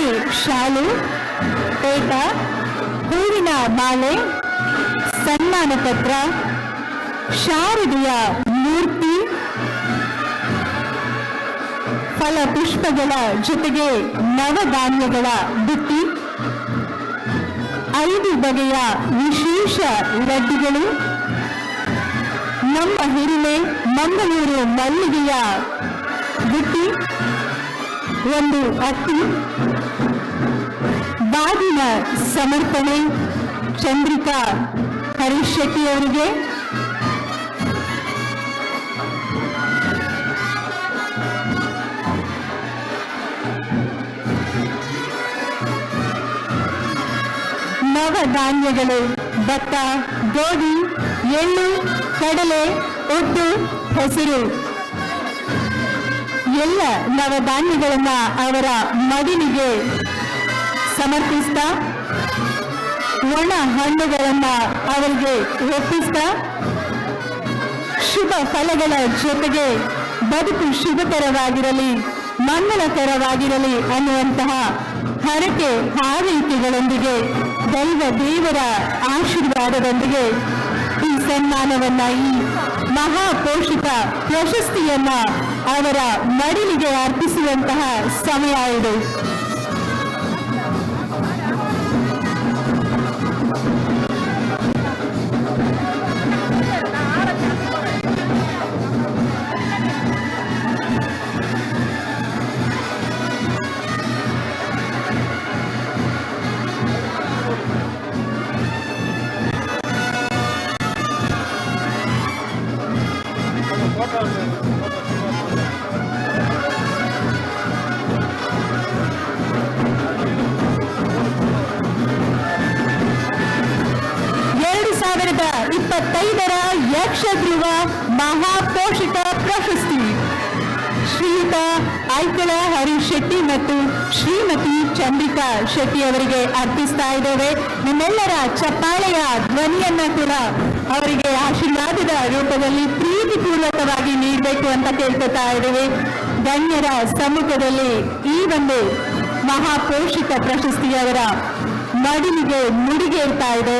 B: ಪಟ್ಟಿ ಶಾಲು, ಪೇಟ, ಹೂವಿನ ಮಾಲೆ, ಸನ್ಮಾನ ಪತ್ರ, ಶಾರದೆಯ ಮೂರ್ತಿ ಫಲಪುಷ್ಪಗಳ ಜೊತೆಗೆ ನವಧಾನ್ಯಗಳ ಬುಟ್ಟಿ, ಐದು ಬಗೆಯ ವಿಶೇಷ ರೆಡ್ಡಿಗಳು ನಮ್ಮ ಹಿರಿಮೆ ಮಂಗಳೂರು ಮಲ್ಲಿಗೆಯ ಬುಟ್ಟಿ, ಒಂದು ಅಕ್ಕಿ ಬಾಗಿನ ಸಮರ್ಪಣೆ ಚಂದ್ರಿಕಾ ಹರೀಶ್ ಶೆಟ್ಟಿ ಅವರಿಗೆ. ನವಧಾನ್ಯಗಳು, ಭತ್ತ, ಗೋಧಿ, ಎಳ್ಳು, ಕಡಲೆ ಉದ್ದು ಹೆಸರು. ಎಲ್ಲ ನವಧಾನ್ಯಗಳನ್ನ ಅವರ ಮಡಿಲಿಗೆ ಸಮರ್ಪಿಸ್ತಾ? ಒಣ ಹಣ್ಣುಗಳನ್ನ ಅವರಿಗೆ ಒಪ್ಪಿಸ್ತಾ? ಶುಭ ಫಲಗಳ ಜೊತೆಗೆ ಬದುಕು ಶುಭಕರವಾಗಿರಲಿ, ಮಂಗಳಕರವಾಗಿರಲಿ ಅನ್ನುವಂತಹ ಹರಕೆ ಹಾರೈಕೆಗಳೊಂದಿಗೆ ದೈವ ದೇವರ ಆಶೀರ್ವಾದದೊಂದಿಗೆ ಈ ಸನ್ಮಾನವನ್ನ, ಈ ಮಹಾಪೋಷಿತ ಪ್ರಶಸ್ತಿಯನ್ನ ಅವರ ಮಡಿಲಿಗೆ ಅರ್ಪಿಸುವಂತಹ ಸಮಯ ಇದು. ಶೆಟ್ಟಿ ಅವರಿಗೆ ಅರ್ಪಿಸ್ತಾ ಇದ್ದೇವೆ. ನಿಮ್ಮೆಲ್ಲರ ಚಪ್ಪಾಳೆಯ ಧ್ವನಿಯನ್ನ ಕೂಡ ಅವರಿಗೆ ಆಶೀರ್ವಾದದ ರೂಪದಲ್ಲಿ ಪ್ರೀತಿಪೂರ್ವಕವಾಗಿ ನೀಡಬೇಕು ಅಂತ ಕೇಳ್ಕೊತಾ ಇದ್ದೇವೆ. ಗಣ್ಯರ ಸಮ್ಮುಖದಲ್ಲಿ ಈ ಒಂದು ಮಹಾಪೋಷಿತ ಪ್ರಶಸ್ತಿಯವರ ಮಡಿಲಿಗೆ ಮುಡಿಗೇರ್ತಾ ಇದೆ.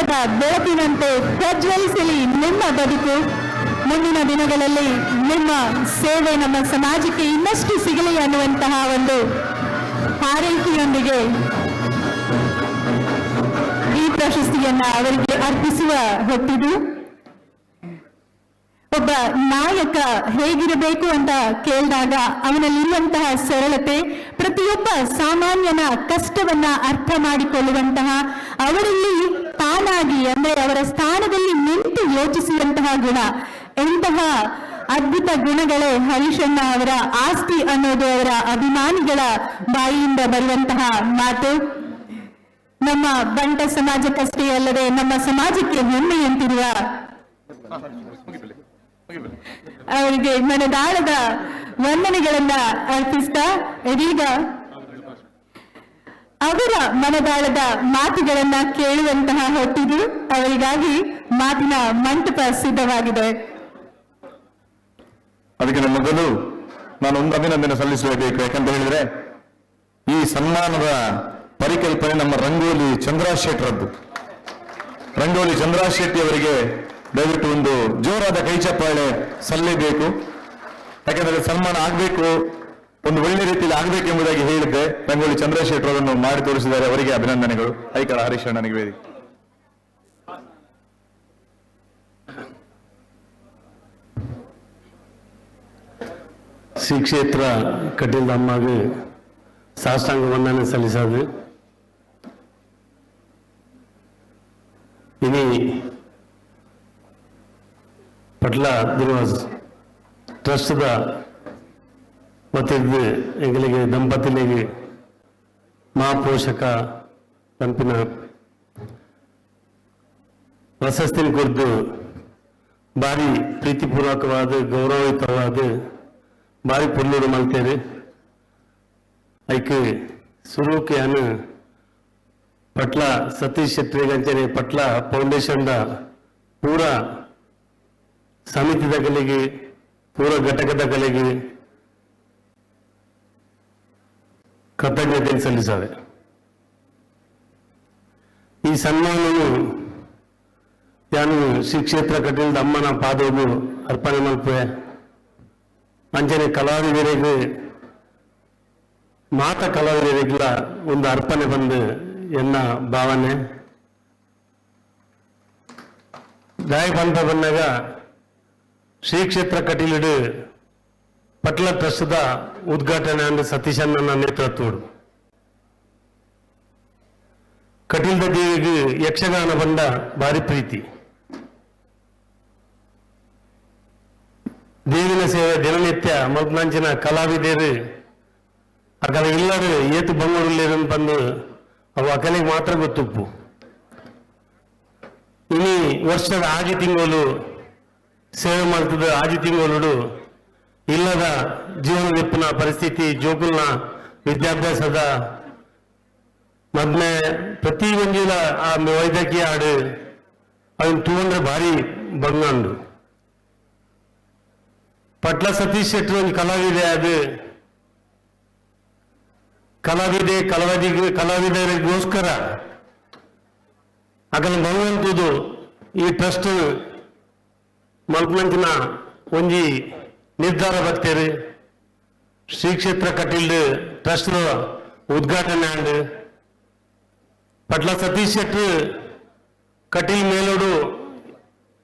B: ದೀಪದ ಬೆಳಕಿನಂತೆ ಪ್ರಜ್ವಲಿಸಲಿ ನಿಮ್ಮ ಬದುಕು. ಮುಂದಿನ ದಿನಗಳಲ್ಲಿ ನಿಮ್ಮ ಸೇವೆ ನಮ್ಮ ಸಮಾಜಕ್ಕೆ ಇನ್ನಷ್ಟು ಸಿಗಲಿ ಅನ್ನುವಂತಹ ಒಂದು ಹಾರೈಕೆಯೊಂದಿಗೆ ಈ ಪ್ರಶಸ್ತಿಯನ್ನ ಅವರಿಗೆ ಅರ್ಪಿಸುವ ಹೊತ್ತಿದು ಒಬ್ಬ ನಾಯಕ ಹೇಗಿರಬೇಕು ಅಂತ ಕೇಳಿದಾಗ ಅವನಲ್ಲಿರುವಂತಹ ಸರಳತೆ, ಪ್ರತಿಯೊಬ್ಬ ಸಾಮಾನ್ಯನ ಕಷ್ಟವನ್ನ ಅರ್ಥ ಮಾಡಿಕೊಳ್ಳುವಂತಹ ಅವರಲ್ಲಿ ತಾನಾಗಿ ಅಂದ್ರೆ ಅವರ ಸ್ಥಾನದಲ್ಲಿ ನಿಂತು ಯೋಚಿಸುವಂತಹ ಗುಣ. ಎಂತಹ ಅದ್ಭುತ ಗುಣಗಳೇ ಹರಿಶಣ್ಣ ಅವರ ಆಸ್ತಿ ಅನ್ನೋದು ಅವರ ಅಭಿಮಾನಿಗಳ ಬಾಯಿಯಿಂದ ಬರುವಂತಹ ಮಾತು. ನಮ್ಮ ಬಂಟ ಸಮಾಜಕ್ಕಷ್ಟೇ ಅಲ್ಲದೆ ನಮ್ಮ ಸಮಾಜಕ್ಕೆ ಹೆಮ್ಮೆಯಂತಿರುವ ಅವರಿಗೆ ಮನದಾಳದ ವಂದನೆಗಳನ್ನ ಅರ್ಪಿಸ್ತಾ ಇದೀಗ ಅವರ ಮನದಾಳದ ಮಾತುಗಳನ್ನ ಕೇಳುವಂತಹ ಹೊತ್ತಿದು ಅವರಿಗಾಗಿ ಮಾತಿನ ಮಂಟಪ ಸಿದ್ಧವಾಗಿದೆ.
A: ಅದಕ್ಕಿಂತ ಮೊದಲು ನಾನು ಒಂದು ಅಭಿನಂದನೆ ಸಲ್ಲಿಸಬೇಕು ಯಾಕಂತ ಹೇಳಿದ್ರೆ ಈ ಸನ್ಮಾನದ ಪರಿಕಲ್ಪನೆ ನಮ್ಮ ರಂಗೋಲಿ ಚಂದ್ರಶೇಟ್ರದ್ದು. ರಂಗೋಲಿ ಚಂದ್ರಶೆಟ್ಟಿ ಅವರಿಗೆ ದಯವಿಟ್ಟು ಒಂದು ಜೋರಾದ ಕೈಚಪ್ಪಾಳೆ ಸಲ್ಲಬೇಕು ಯಾಕಂದ್ರೆ ಸನ್ಮಾನ ಆಗಬೇಕು. ಒಂದು ಒಳ್ಳೆ ರೀತಿಯಲ್ಲಿ ಆಗಬೇಕೆಂಬುದಾಗಿ ಹೇಳಿದ್ದೆ. ರಂಗೋಲಿ ಚಂದ್ರಶೇಖರ್ ಅವರನ್ನು ಮಾಡಿ ತೋರಿಸಿದ್ದಾರೆ. ಅವರಿಗೆ ಅಭಿನಂದನೆಗಳು. ಐಕಳ ಹರೀಶ್ ಅಣ್ಣನಿಗೆ ವೇದಿ
E: ಶ್ರೀ ಕ್ಷೇತ್ರ ಕಟೀಲ್ದಮ್ಮಗೆ ಸಾಷ್ಟಾಂಗ ವಂದನೆ ಸಲ್ಲಿಸೋದು ಇಲ್ಲಿ ಪಟ್ಲ ದಿನ ಟ್ರಸ್ಟ್ದ ಮತ್ತಿದ್ದು ಎಂಗಳಿಗೆ ದಂಪತಿಗಳಿಗೆ ಮಹಾಪೋಷಕ ಪಂಪಿನ ಪ್ರಶಸ್ತಿನ ಕುರಿತು ಭಾರಿ ಪ್ರೀತಿಪೂರ್ವಕವಾದ, ಗೌರವಯುತವಾದ, ಭಾರಿ ಪುಲ್ಲೂರು ಮಲ್ತೇರಿ ಐಕೆ ಸುರೂಕೆ ಅನ್ನು ಪಟ್ಲ ಸತೀಶ್ ಶೆಟ್ಟಿ ಗಂಚನೆ ಪಟ್ಲ ಫೌಂಡೇಶನ್ದ ಪೂರ ಸಮಿತಿದ ಕಲೆಗೆ ಪೂರ ಘಟಕದ ಕಲೆಗೆ ಕೃತಜ್ಞತೆ ಸಲ್ಲಿಸಾವೆ ಈ ಸನ್ಮಾನವನ್ನು ಯಾನು ಶ್ರೀ ಕ್ಷೇತ್ರ ಕಟೀಲ್ ಅಮ್ಮನ ಪಾದವು ಅರ್ಪಣೆ ಮಲ್ಪೆ ಅಂಜನೆ ಕಲಾವಿದರಿಗೆ, ಮಾತ ಕಲಾವಿದರಿಗೆಲ್ಲ ಒಂದು ಅರ್ಪಣೆ ಬಂದು ಎನ್ನ ಭಾವನೆ. ಗಾಯಕಂತ ಬಂದಾಗ ಶ್ರೀ ಕ್ಷೇತ್ರ ಕಟೀಲಿಡು ಪಟ್ಲ ಟ್ರಸ್ಟ್ದ ಉದ್ಘಾಟನೆ ಅಂದ್ರೆ ಸತೀಶಣ್ಣನ ನೇತೃತ್ವಡು ಕಟೀಲ್ದ ದೇವಿಗೆ ಯಕ್ಷಗಾನ ಬಂದ ಭಾರಿ ಪ್ರೀತಿ. ದೇವಿನ ಸೇವೆ ದಿನನಿತ್ಯ ಮಲ್ಪನಾಂಚಿನ ಕಲಾವಿದರು ಅಕಲ ಇಲ್ಲರು ಏತು ಬಂಗೂರಲ್ಲಿ ಬಂದು ಅವು ಅಕಲಿಗೆ ಮಾತ್ರ ಗೊತ್ತುಪ್ಪು. ಇನಿ ವರ್ಷದ ಆದಿ ತಿಂಗಳು ಸೇವೆ ಮಾಡ್ತಿದ್ದ ಆದಿ ತಿಂಗಳು ಇಲ್ಲದ ಜೀವನ ವಿಪ್ಪನ ಪರಿಸ್ಥಿತಿ ಜೋಕುಲ್ನ ವಿದ್ಯಾಭ್ಯಾಸದ ಮದ್ಮೆ ಪ್ರತಿ ಒಂದಿನ ಆ ವೈದ್ಯಕೀಯ ಹಾಡು ಅದನ್ನ ತಗೊಂಡ್ರೆ ಭಾರಿ ಬಂಗಂಡು ಪಟ್ಲ ಸತೀಶ್ ಶೆಟ್ಟಿ ಒಂದು ಕಲಾವಿದೆ ಅದು. ಕಲಾವಿದೆ, ಕಲಾವಿದ, ಕಲಾವಿದರಿಗೋಸ್ಕರ. ಅದನ್ನು ಭಗವಂತದು ಈ ಟ್ರಸ್ಟ್ ಮಲ್ಪನಂಚಿನ ಒಂಜಿ ನಿರ್ಧಾರ ಬರ್ತೀರಿ? ಶ್ರೀ ಕ್ಷೇತ್ರ ಕಟೀಲ್ ಟ್ರಸ್ಟ್ ಉದ್ಘಾಟನೆ ಆಂಡ್ ಪಟ್ಲ ಸತೀಶ್ ಶೆಟ್ಟಿ ಕಟೀಲ್ ಮೇಲೋಡು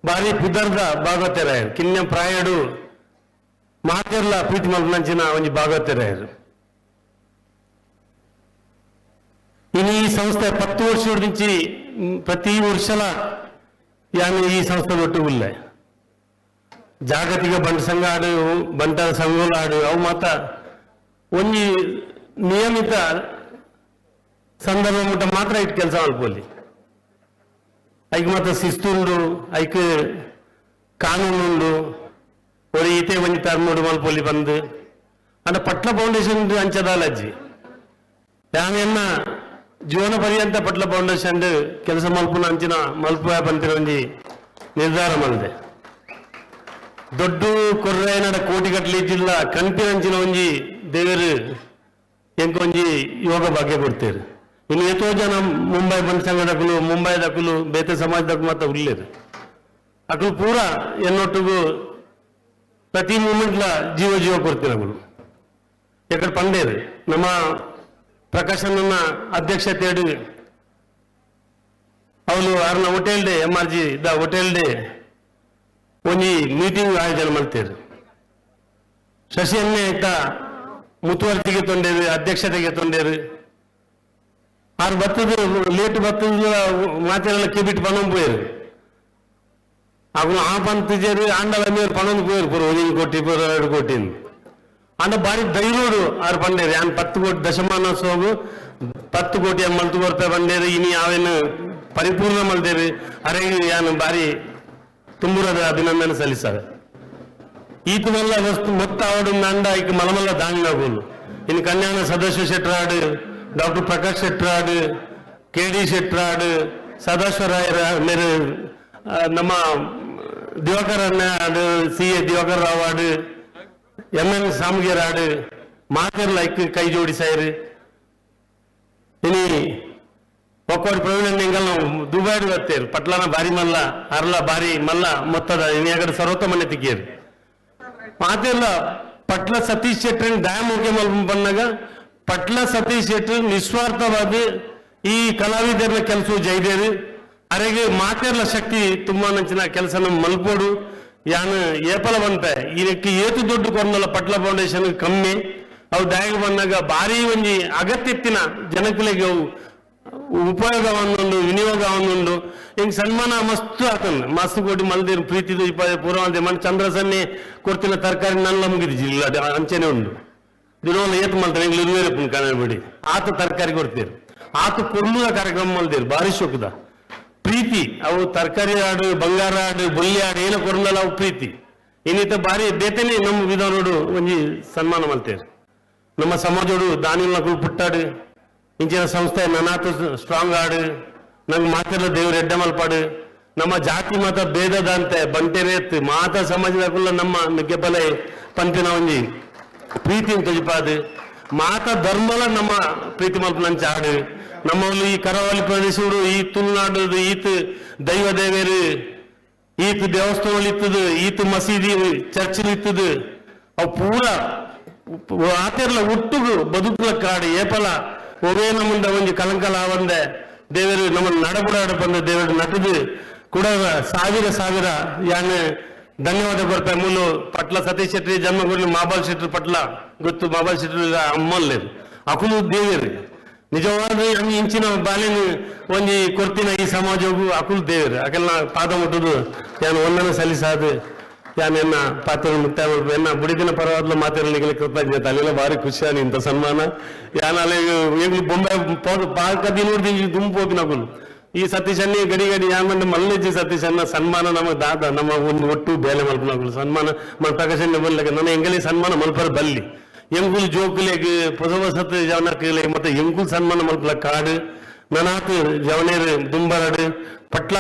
E: ಬಾರಿ ಪುದರ್ದ ಭಾಗವತರಾಯರು ಕಿನ್ನ ಪ್ರಾಯಡು ಮಾತೆರ್ಲ ಪ್ರೀತಿ ಮಲ್ಪನಂಚಿನ ಒಂಜಿ ಭಾಗವತರಾಯರು ಇನ್ನು ಈ ಸಂಸ್ಥೆ ಪತ್ತು ವರ್ಷ నుంచి ಪ್ರತಿ ವರ್ಷಲ ಯಾನು ಈ ಸಂಸ್ಥೆ ಒಟ್ಟು ಉಲ್ಲೆ ಜಾಗತಿಕ ಬಂಟ ಸಂಘ ಆಡು ಬಂಟ ಸಂಘೋಲ ಆಡು ಅವು ಮಾತ ಒಂಜಿ ನಿಯಮಿತ ಸಂದರ್ಭ ಮುಟ್ಟ ಮಾತ್ರ ಇಟ್ಟು ಕೆಲಸ ಮಲ್ಪೊಲಿ ಐಕ್ ಮಾತ್ರ ಶಿಸ್ತು ಉಂಡು ಐಕ್ ಕಾನೂನು ಉಂಡು ಒಳ್ಳೆ ಈತೆ ಒಂಜಿ ತರ್ಮುಡು ಮಲ್ಪೊಲಿ ಬಂದು ಅಂಡ ಪಟ್ಲ ಫೌಂಡೇಶನ್ ಅಂಚದಾಲಜ್ಜಿ ಯಾನೆನ್ನ ಜೀವನ ಪರ್ಯಂತ ಪಟ್ಲ ಫೌಂಡೇಶನ್ ಕೆಲಸ ಮಲ್ಪುನ ಅಂಚಿನ ಮಲ್ಪುವ ಬಂತಿನ ಒಂಜಿ ನಿರ್ಧಾರ ಮಲ್ದೆ ದೊಡ್ಡ ಕೊರ್ರೆನಡ ಕೋಟಿಗಟ್ಟಲೆ ಜಿಲ್ಲಾ ಕಣ್ಪಿನಂಚಿನ ಒಂಜಿ ದೇವರು ಎಂಕೊಂಜಿ ಯೋಗ ಭಾಗ್ಯ ಕೊಡ್ತೇವೆ ಇನ್ನು ಎಷ್ಟೋ ಜನ ಮುಂಬೈ ಬಂದ ಸಂಘದಕ್ಕಲು ಮುಂಬೈದಕ್ಕಲು ಬೇತೆ ಸಮಾಜದಕ್ಕೂ ಮಾತ್ರ ಉಳ್ಳೇರು ಅಕ್ಕಲು ಪೂರ ಎನ್ನೊಟ್ಟಿಗೂ ಪ್ರತಿ ಮೂಮೆಂಟ್ಲ ಜೀವ ಜೀವ ಕೊಡ್ತೀರ ಅವರು ಯಾಕಡೆ ಪಂಡೇರು, ನಮ್ಮ ಪ್ರಕಾಶನನ್ನ ಅಧ್ಯಕ್ಷತೆ ಅವಳು ಅರ್ನ ಹೋಟೆಲ್ ಡೇ ಎಂ ಆರ್ ಜಿ ದ ಹೋಟೆಲ್ ಡೇ ಒಂಜಿ ಮೀಟಿಂಗ್ ಆಯೋಜನೆ ಮಾಡ್ತೇರು ಸಸಿಯನ್ನೇ ಆಯ್ತಾ ಮುತುವರ್ಜಿಗೆ ತೊಂಡೇರು ಅಧ್ಯಕ್ಷತೆಗೆ ತೊಂಡೇರು ಆರು ಬತ್ತದ ಲೇಟ್ ಬತ್ತದ ಮಾತೆಲ್ಲ ಕಿಬಿಟ್ಟು ಪಣಂ ಪೋಯರು. ಅವು ಆ ಪಂತಿಜರು ಆಂಡಲ ಮೇಲೆ ಪಣಂ ಪೋಯರು ಪುರ ಒಂದು ಕೋಟಿ ಪುರ ಎರಡು ಕೋಟಿ ಆಂಡ ಬಾರಿ ಧೈರ್ಯೋಡು ಆರು ಪಂಡೇರು ಯಾನ್ ಪತ್ತು ಕೋಟಿ ದಶಮಾನೋತ್ಸವ ಪತ್ತು ಕೋಟಿ ಮಲ್ತು ಬರ್ತಾ ಬಂಡೇರು ಇನಿ ಯಾವೇನು ಪರಿಪೂರ್ಣ ಮಲ್ದೇರು ಅರೆ ಯಾನು ಬಾರಿ ತುಂಬುರದ ಅಭಿನಂದನೆ ಸಲ್ಲಿಸಾವೆ ಈತನೆಲ್ಲ ವಸ್ತು ಮೊತ್ತ ಆವಡು ನಂಡ ಈಗ ಮಲಮಲ್ಲ ದಾಂಗ್ನಾಗೋಲು. ಇನ್ನು ಕಲ್ಯಾಣ ಸದಸ್ಯ ಶೆಟ್ರಾಡ್, ಡಾಕ್ಟರ್ ಪ್ರಕಾಶ್ ಶೆಟ್ರಾಡ್ ಕೆ ಡಿ ಶೆಟ್ರಾಡ್ ಸದಾಶಿವರಾಯರ ಮೇರೆ ನಮ್ಮ ದಿವಾಕರ್ ಅಣ್ಣ ಸಿ ಎ ದಿವಾಕರ್ ರಾವ್ ಆಡು ಎಂ ಎನ್ ಸಾಮಗೇರ್ ಆಡು ಕೈ ಜೋಡಿಸಾಯರು ಇನಿ ಒಕ್ಕೋಡಿ ಪ್ರವೀಣ ನಿಂಗಲ್ ದುಬೈಡ್ ಬರ್ತೇರು ಪಟ್ಲನ ಬಾರಿ ಮಲ್ಲ, ಅರ್ಲ ಬಾರಿ ಮಲ್ಲ, ಮೊತ್ತದ ಇನ್ಯಾಗಡೆ ಸರ್ವೋತ್ತಮನೆ ತಿಕ್ಕೇರು ಮಾತೆಲ್ಲ ಪಟ್ಲ ಸತೀಶ್ ಶೆಟ್ಟಿ ಡ್ಯಾಮ್ ಹೋಗಿ ಮಲ್ಪನಗ ಬಂದಾಗ ಪಟ್ಲ ಸತೀಶ್ ಶೆಟ್ಟಿ ನಿಸ್ವಾರ್ಥವಾಗಿ ಈ ಕಲಾವಿದರ ಕೆಲಸ ಜೈದೇರಿ ಅರೆಗೆ ಮಾತೆರ್ಲ ಶಕ್ತಿ ತುಂಬಾ ನಂಚಿನ ಕೆಲಸನ ಮಲ್ಪೋಡು ಯಾನು ಏಪಲ ಬಂತ. ಇದಕ್ಕೆ ಏತು ದುಡ್ಡು ಕೊಂದಲ್ಲ ಪಟ್ಲ ಫೌಂಡೇಶನ್ ಕಮ್ಮಿ. ಅವು ಡ್ಯಾಗ್ ಬಂದಾಗ ಭಾರಿ ಒಂಜಿ ಅಗತ್ಯತ್ತಿನ ಜನಕುಲಿಗೆ ಅವು ಉಪಯೋಗ ವಿನಿಯೋಗವನ್ನುಂಡು. ಹಿಂಗ್ ಸನ್ಮಾನ ಮಸ್ತ್ ಆತನ್ ಮಸ್ತ್ ಕೊಟ್ಟು ಮಲ್ದಿರ್ ಪ್ರೀತಿದು ಇಪ್ಪ ಪೂರ್ವ ಅಂತೆ ಮನ್ ಚಂದ್ರ ಸನ್ನೆ ಕೊಡ್ತಿನ ತರಕಾರಿ ನನ್ನ ಮುಗಿದು ಜಿಲ್ಲ ಅಂಚೆನೆ ಉಂಡು. ದಿನವನ್ನ ಏತ್ ಮಲ್ತಾರೆ ಎಂಗ್ಲು ಇರುವೇರೆ ಪುನ್ ಕನ್ನಡಬಿಡಿ ಆತ ತರಕಾರಿ ಕೊಡ್ತೀರಿ ಆತ ಕುರ್ಮುದ ಕಾರ್ಯಕ್ರಮ ಮಲ್ದಿರ್ ಭಾರಿ ಶುಕದ. ಪ್ರೀತಿ, ಅವು ತರಕಾರಿ ಆಡು ಬಂಗಾರ ಆಡು ಬುಲ್ಲಿ ಆಡು ಏನೋ ಕೊರ್ಲಲ್ಲ ಅವು ಪ್ರೀತಿ. ಇನ್ನಿತ ಬಾರಿ ಬೇತನೆ ನಮ್ಮ ವಿಧಾನೋಡು ಒಂಜಿ ಸನ್ಮಾನ ಮಲ್ತೇರು. ನಮ್ಮ ಸಮಾಜೋಡು ದಾನಿಗಳ ಪುಟ್ಟಾಡು. ಇಂಚಿನ ಸಂಸ್ಥೆ ನನಾತು ಸ್ಟ್ರಾಂಗ್ ಆಡು, ನಂಗೆ ಮಾತೆಲ್ಲ ದೇವ್ರ ಎಡ್ಡೆ ನಮ್ಮ ಜಾತಿ ಮತ ಭೇದದಂತೆ ಬಂಟೆರೇತ್ ಮಾತ ಸಮಾಜದಾಗುಲ್ಲ ನಮ್ಮ ನುಗ್ಗೆಬಲೆ ಪಂತಿನ ಒಂಜಿ ಪ್ರೀತಿ ತೊಜಿಪಾದು. ಮಾತ ಧರ್ಮಲ ನಮ್ಮ ಪ್ರೀತಿ ಮಲ್ಪನಂಚ ಆಡು. ನಮ್ಮಲ್ಲಿ ಈ ಕರಾವಳಿ ಪ್ರದೇಶವರು ಈ ತುಳುನಾಡು ಈತ್ ದೈವ ದೇವೇರು. ಈತ್ ದೇವಸ್ಥಾನಗಳು ಇತ್ತದು, ಈತ್ ಮಸೀದಿ ಚರ್ಚ್ ಇತ್ತದು. ಅವು ಪೂರ ಆತೆರ್ಲ ಒಟ್ಟುಗು ಬದುಕುಲ ಕಾಡು ಏಪಲ. ಒವೇ ನಮ್ಮಂದ ಒಂದು ಕಲಂಕಲ ಆವಂದೆ ದೇವರು ನಮ್ಮ ನಡಬುಡಾಡ ಬಂದ ದೇವರು ನಟದು ಕೂಡ ಸಾವಿರ ಸಾವಿರ ಯಾನೆ ಧನ್ಯವಾದ ಬರ್ತಾ ಮೂಲು ಪಟ್ಲ ಸತೀಶ್ ಶೆಟ್ಟಿ ಜನ್ಮಗುಡಿ ಮಾಬಾಲ್ ಶೆಟ್ಟಿ ಪಟ್ಲ. ಗೊತ್ತು ಮಾಬಾಲ್ ಶೆಟ್ಟಿ ಅಮ್ಮಲ್ಲೇರು ಅಕುಲು ದೇವರು. ನಿಜವಾದ ಇಂಚಿನ ಬಾಲಿನ ಒಂದು ಕೊರ್ತಿನ ಈ ಸಮಾಜವು ಅಕುಲು ದೇವರು. ಅಕೆಲ್ಲ ಪಾದ ಮುಟ್ಟುದು ಯಾನು ಒಂದನ್ನು ಸಲ್ಲಿಸಾದು. ಯಾನೆನ್ನ ಪಾತ್ರ ಮುಕ್ತಾಯ ಬುಡಿದಿನ ಪರವಾಗಿಲ್ಲ ಮಾತಿರಲಿಕ್ಕೆ ಕೃತಜ್ಞತೆ. ಅಲ್ಲೆಲ್ಲ ಭಾರಿ ಖುಷಿಯಾಗಿ ಇಂಥ ಸನ್ಮಾನ. ಯಾನ ಅಲ್ಲಿ ಈಗಲೂ ಬೊಂಬೆ ಪಾಕದಿ ನೋಡಿದ ಈ ಗುಂಪು ಹೋಗಿ ನಾವು ಈ ಸತೀಶ್ ಗಡಿ ಗಡಿ ಯಾನ್ ಮಂದಿ ಮಲ್ಲಜ್ಜಿ ಸತೀಶನ್ನ ಸನ್ಮಾನ ನಮಗೆ ದಾದ, ನಮ್ಮ ಒಂದು ಒಟ್ಟು ಬೇಲೆ ಮಲ್ಪನಾಗುಲು ಸನ್ಮಾನ ಮನ ಪ್ರಕಾಶ್ ಬರ್ಲಿಕ್ಕೆ ನನ್ನ ಹೆಂಗಲಿ ಸನ್ಮಾನ ಮಲ್ಪರ ಬಲ್ಲಿ. ಎಂಗುಲ್ ಜೋಕುಲೆಗೆ ಹೊಸ ಹೊಸತು ಜವನಕ್ಕೆ ಮತ್ತೆ ಎಂಗುಲ್ ಸನ್ಮಾನ ಮಲ್ಪಲ ಕಾಡು. ನನಾತು ಜವನೇರು ದುಂಬರಡು. ಪಟ್ಲ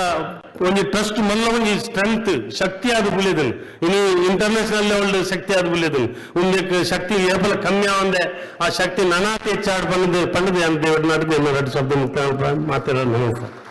E: ಒಂಜಿ ಟ್ರಸ್ಟ್ ಮಲ್ಲ ಒಂಜಿ ಸ್ಟ್ರೆಂತ್ ಶಕ್ತಿ ಆದ ಬುಲಿದನ್ ಇನ್ನು ಇಂಟರ್ನ್ಯಾಷನಲ್ ಲೆವೆಲ್ ಶಕ್ತಿ ಆದ ಬುಲಿದನ್ ಒಂದಕ್ ಶಕ್ತಿ ಏಪಲ ಕಮ್ಮಿ ಆವಂದೆ ಆ ಶಕ್ತಿ ನನಾತ್ ಹೆಚ್ಚಾಡ್ ಬಂದು ಪಂಡದ ಅಂತ ದೇವರ ನಾಟಕ ಎರಡು ಶಬ್ದ ಮುಕ್ತ ಮಾತಾಡೋದು ನಮಸ್ಕಾರ